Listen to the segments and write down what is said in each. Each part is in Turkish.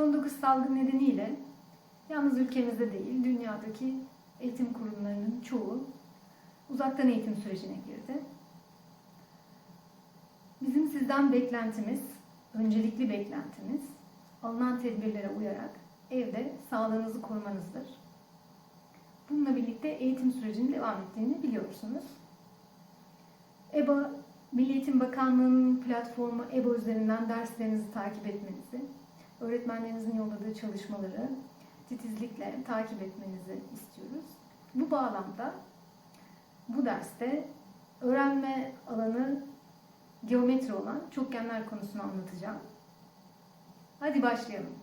Covid-19 salgını nedeniyle yalnız ülkemizde değil, dünyadaki eğitim kurumlarının çoğu uzaktan eğitim sürecine girdi. Bizim sizden beklentimiz, öncelikli beklentimiz, alınan tedbirlere uyarak evde sağlığınızı korumanızdır. Bununla birlikte eğitim sürecinin devam ettiğini biliyorsunuz. EBA, Milli Eğitim Bakanlığı'nın platformu EBA üzerinden derslerinizi takip etmenizi, öğretmenlerinizin yolladığı çalışmaları titizlikle takip etmenizi istiyoruz. Bu bağlamda bu derste öğrenme alanı geometri olan çokgenler konusunu anlatacağım. Hadi başlayalım.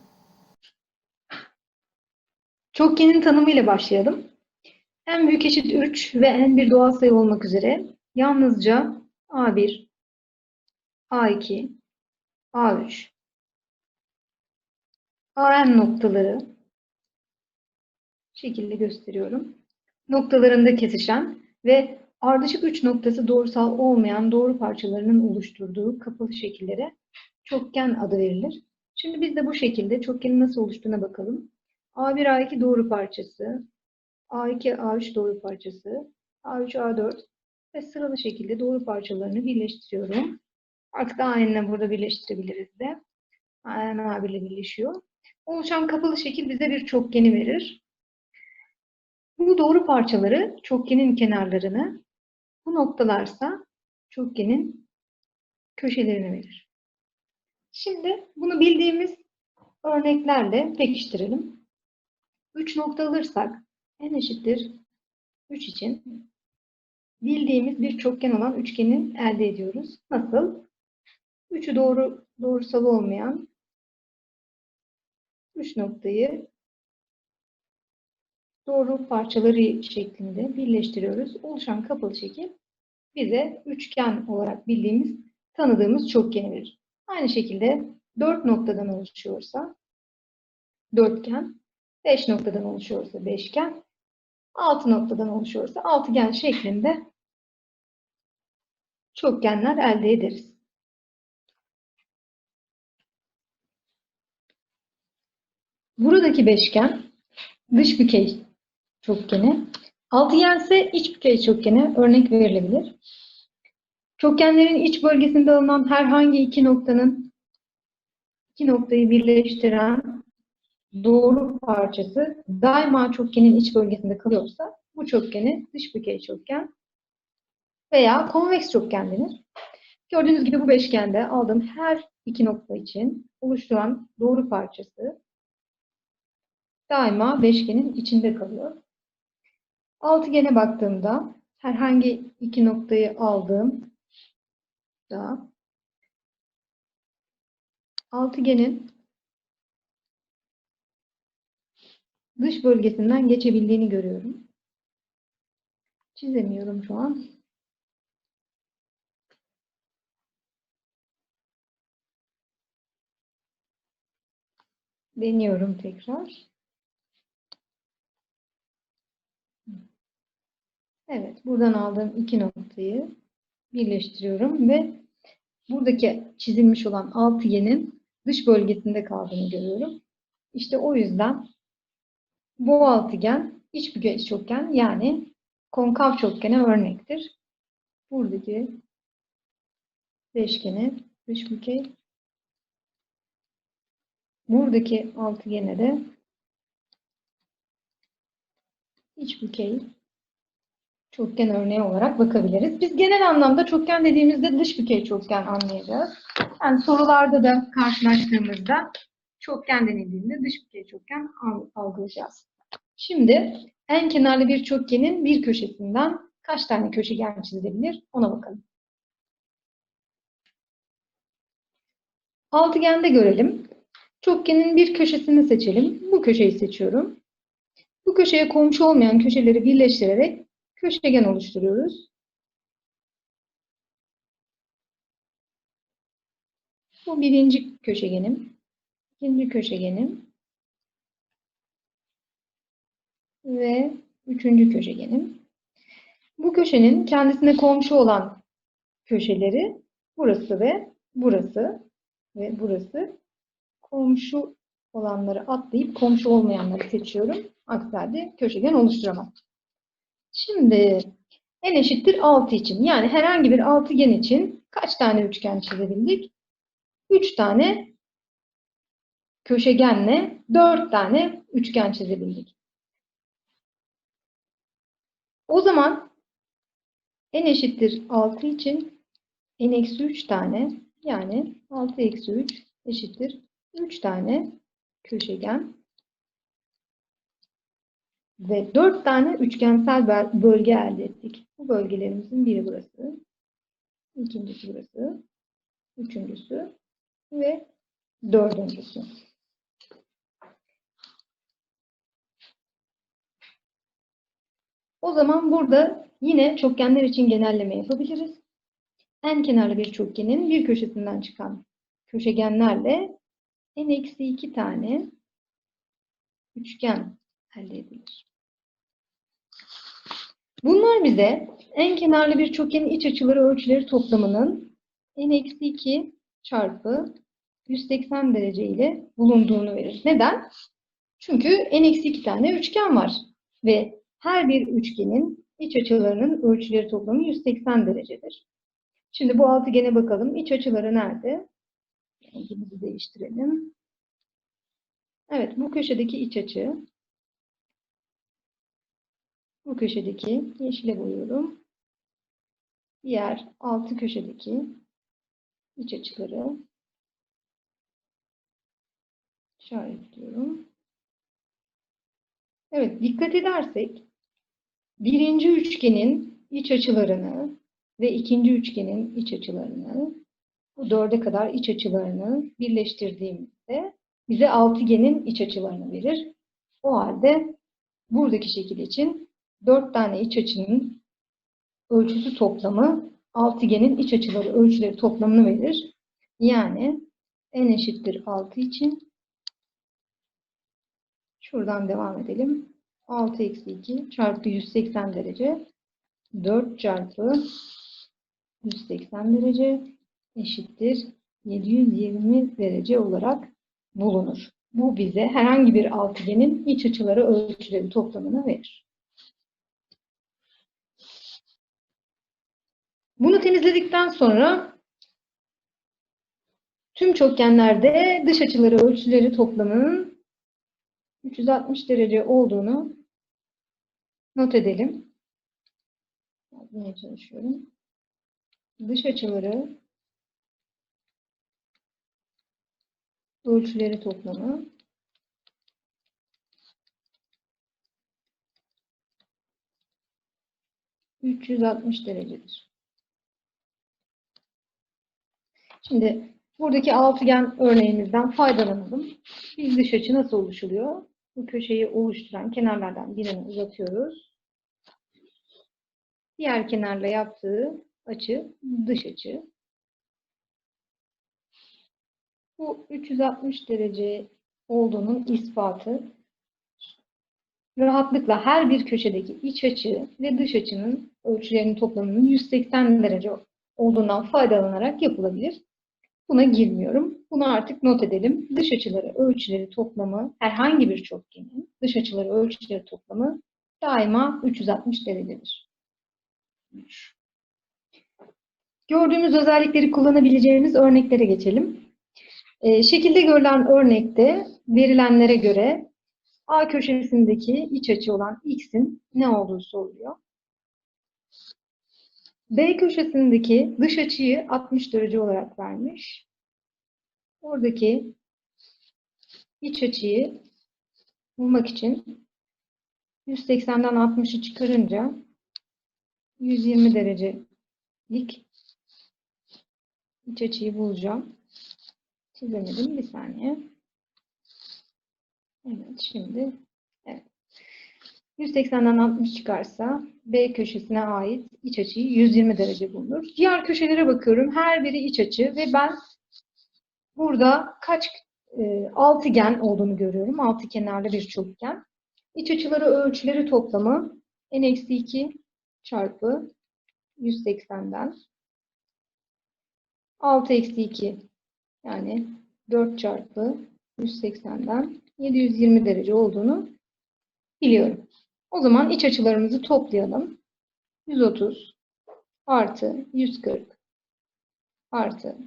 Çokgenin tanımıyla başlayalım. En büyük eşit 3 ve en bir doğal sayı olmak üzere yalnızca A1, A2, A3, AN noktaları şekilde gösteriyorum. Noktalarında kesişen ve ardışık 3 noktası doğrusal olmayan doğru parçalarının oluşturduğu kapalı şekillere çokgen adı verilir. Şimdi biz de bu şekilde çokgenin nasıl oluştuğuna bakalım. A1, A2 doğru parçası, A2, A3 doğru parçası, A3, A4 ve sıralı şekilde doğru parçalarını birleştiriyorum. Artık AN'le burada birleştirebiliriz de. AN A1 ile birleşiyor. Oluşan kapalı şekil bize bir çokgeni verir. Bu doğru parçaları çokgenin kenarlarını, bu noktalarsa çokgenin köşelerini verir. Şimdi bunu bildiğimiz örneklerle pekiştirelim. 3 nokta alırsak n eşittir 3 için bildiğimiz bir çokgen olan üçgeni elde ediyoruz. Nasıl? 3'ü doğru doğrusal olmayan 3 noktayı doğru parçaları şeklinde birleştiriyoruz. Oluşan kapalı şekil bize üçgen olarak bildiğimiz, tanıdığımız çokgeni verir. Aynı şekilde 4 noktadan oluşuyorsa dörtgen, 5 noktadan oluşuyorsa beşgen, 6 noktadan oluşuyorsa altıgen şeklinde çokgenler elde ederiz. Buradaki beşgen dış bükey çokgeni, altıgen ise iç bükey çokgeni örnek verilebilir. Çokgenlerin iç bölgesinde alınan herhangi iki noktanın iki noktayı birleştiren doğru parçası daima çokgenin iç bölgesinde kalıyorsa bu çokgeni dış bükey çokgen veya konveks çokgen denir. Gördüğünüz gibi bu beşgende aldığım her iki nokta için oluşturan doğru parçası daima beşgenin içinde kalıyor. Altıgene baktığımda herhangi iki noktayı aldığım da altıgenin dış bölgesinden geçebildiğini görüyorum. Çizemiyorum şu an. Deniyorum tekrar. Evet, buradan aldığım iki noktayı birleştiriyorum ve buradaki çizilmiş olan altıgenin dış bölgesinde kaldığını görüyorum. İşte o yüzden bu altıgen iç bükey çokgen yani konkav çokgene örnektir. Buradaki beşgene dış bükey buradaki altıgene de iç bükey çokgen örneği olarak bakabiliriz. Biz genel anlamda çokgen dediğimizde dış bükey çokgen anlayacağız. Yani sorularda da karşılaştığımızda çokgen denildiğinde dış bükey çokgen algılayacağız. Şimdi en kenarlı bir çokgenin bir köşesinden kaç tane köşegen çizilebilir ona bakalım. Altıgende görelim. Çokgenin bir köşesini seçelim. Bu köşeyi seçiyorum. Bu köşeye komşu olmayan köşeleri birleştirerek köşegen oluşturuyoruz. Bu birinci köşegenim, ikinci köşegenim ve üçüncü köşegenim. Bu köşenin kendisine komşu olan köşeleri burası ve burası ve burası komşu olanları atlayıp komşu olmayanları seçiyorum. Aksi halde köşegen oluşturamam. Şimdi n eşittir 6 için yani herhangi bir altıgen için kaç tane üçgen çizebildik? 3 tane köşegenle 4 tane üçgen çizebildik. O zaman n eşittir 6 için n eksi 3 tane yani 6 eksi 3 eşittir 3 tane köşegen ve 4 tane üçgensel böl- bölge elde ettik. Bu bölgelerimizin biri burası, ikincisi burası, üçüncüsü ve dördüncüsü. O zaman burada yine çokgenler için genelleme yapabiliriz. En kenarlı bir çokgenin bir köşesinden çıkan köşegenlerle en eksi iki tane üçgen elde edilir. Bunlar bize en kenarlı bir çokgenin iç açıları ölçüleri toplamının en eksi 2 çarpı 180 derece ile bulunduğunu verir. Neden? Çünkü en eksi 2 tane üçgen var ve her bir üçgenin iç açılarının ölçüleri toplamı 180 derecedir. Şimdi bu altıgene bakalım. İç açıları nerede? Rengimizi değiştirelim. Evet, bu köşedeki iç açı. Bu köşedeki yeşile boyuyorum. Diğer altı köşedeki iç açıları işaretliyorum. Evet, dikkat edersek birinci üçgenin iç açılarını ve ikinci üçgenin iç açılarını bu dörde kadar iç açılarını birleştirdiğimizde bize altıgenin iç açılarını verir. O halde buradaki şekil için dört tane iç açının ölçüsü toplamı altıgenin iç açıları ölçüleri toplamını verir. Yani n eşittir 6 için şuradan devam edelim. 6 eksi 2 çarpı 180 derece 4 çarpı 180 derece eşittir 720 derece olarak bulunur. Bu bize herhangi bir altıgenin iç açıları ölçüleri toplamını verir. Bunu temizledikten sonra tüm çokgenlerde dış açıları ölçüleri toplamının 360 derece olduğunu not edelim. Yazmaya çalışıyorum. Dış açıları ölçüleri toplamı ...360 derecedir. Şimdi buradaki altıgen örneğimizden faydalanalım. Bir dış açı nasıl oluşuluyor? Bu köşeyi oluşturan kenarlardan birini uzatıyoruz. Diğer kenarla yaptığı açı dış açı. Bu 360 derece olduğunun ispatı rahatlıkla her bir köşedeki iç açı ve dış açının ölçülerinin toplamının 180 derece olduğundan faydalanarak yapılabilir. Buna girmiyorum. Bunu artık not edelim. Dış açıları ölçüleri toplamı herhangi bir çokgenin dış açıları ölçüleri toplamı daima 360 derecedir. Gördüğümüz özellikleri kullanabileceğimiz örneklere geçelim. Ee, şekilde görülen örnekte verilenlere göre A köşesindeki iç açı olan x'in ne olduğu soruluyor. B köşesindeki dış açıyı 60 derece olarak vermiş. Oradaki iç açıyı bulmak için 180'den 60'ı çıkarınca 120 derecelik iç açıyı bulacağım. Çizemedim. Bir saniye. Evet, şimdi. 180'den 60 çıkarsa B köşesine ait iç açıyı 120 derece bulunur. Diğer köşelere bakıyorum. Her biri iç açı ve ben burada kaç e, altıgen olduğunu görüyorum. Altı kenarlı bir çokgen. İç açıları ölçüleri toplamı n-2 çarpı 180'den 6 eksi 2 yani 4 çarpı 180'den 720 derece olduğunu biliyorum. O zaman iç açılarımızı toplayalım. 130 artı 140 artı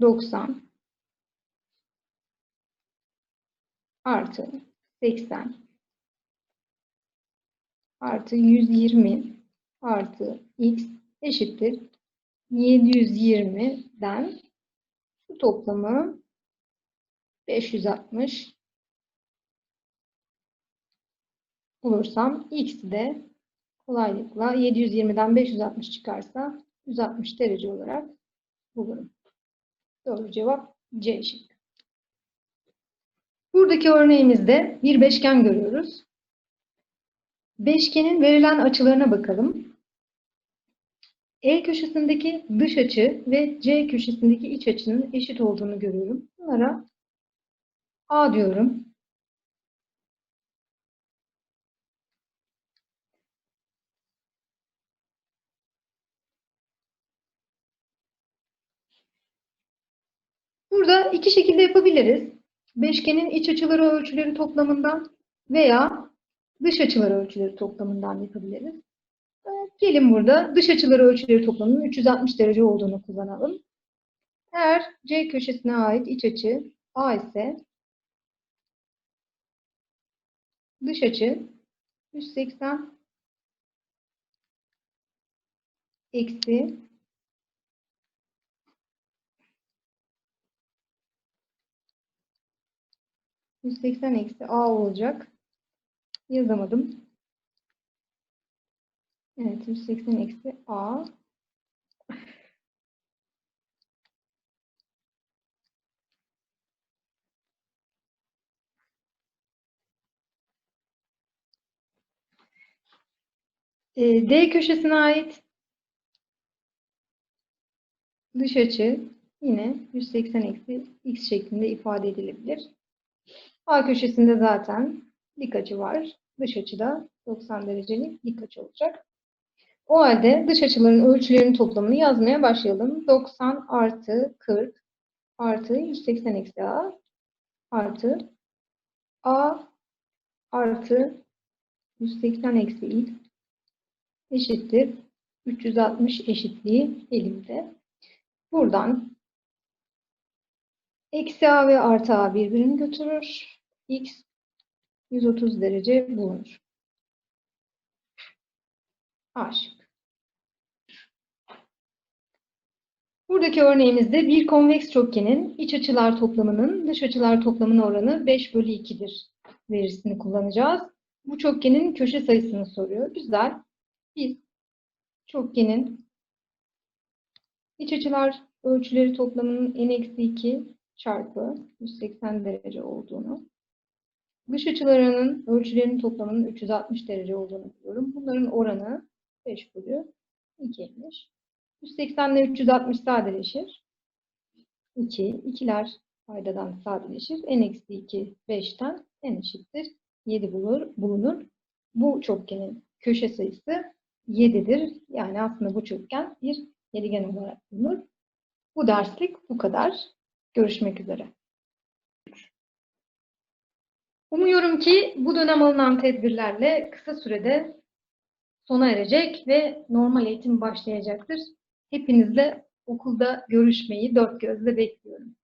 90 artı 80 artı 120 artı x eşittir 720'den bu toplamı 560 bulursam x'i de kolaylıkla 720'den 560 çıkarsa 160 derece olarak bulurum. Doğru cevap C şıkkı. Buradaki örneğimizde bir beşgen görüyoruz. Beşgenin verilen açılarına bakalım. E köşesindeki dış açı ve C köşesindeki iç açının eşit olduğunu görüyorum. Bunlara A diyorum. Burada iki şekilde yapabiliriz. Beşgenin iç açıları ölçüleri toplamından veya dış açıları ölçüleri toplamından yapabiliriz. Gelin burada dış açıları ölçüleri toplamının 360 derece olduğunu kullanalım. Eğer C köşesine ait iç açı A ise dış açı 180 eksi 180 eksi A olacak. Yazamadım. Evet, 180 eksi A. Ee, D köşesine ait dış açı yine 180 eksi x şeklinde ifade edilebilir. A köşesinde zaten dik açı var. Dış açı da 90 derecelik dik açı olacak. O halde dış açıların ölçülerinin toplamını yazmaya başlayalım. 90 artı 40 artı 180 eksi A artı A artı 180 eksi X eşittir 360 eşitliği elimde. Buradan eksi A ve artı A birbirini götürür. X 130 derece bulunur. A. Buradaki örneğimizde bir konveks çokgenin iç açılar toplamının dış açılar toplamının oranı 5 bölü 2'dir verisini kullanacağız. Bu çokgenin köşe sayısını soruyor. Güzel. Biz çokgenin iç açılar ölçüleri toplamının n-2 çarpı 180 derece olduğunu, dış açılarının ölçülerinin toplamının 360 derece olduğunu biliyorum. Bunların oranı 5 bölü 2'ymiş. 180 ile 360 sadeleşir. 2, 2'ler paydadan sadeleşir. n-2 5'ten n eşittir 7 bulur, bulunur. Bu çokgenin köşe sayısı 7'dir. Yani aslında bu çokgen bir yedigen olarak bulunur. Bu derslik bu kadar. Görüşmek üzere. Umuyorum ki bu dönem alınan tedbirlerle kısa sürede sona erecek ve normal eğitim başlayacaktır. Hepinizle okulda görüşmeyi dört gözle bekliyorum.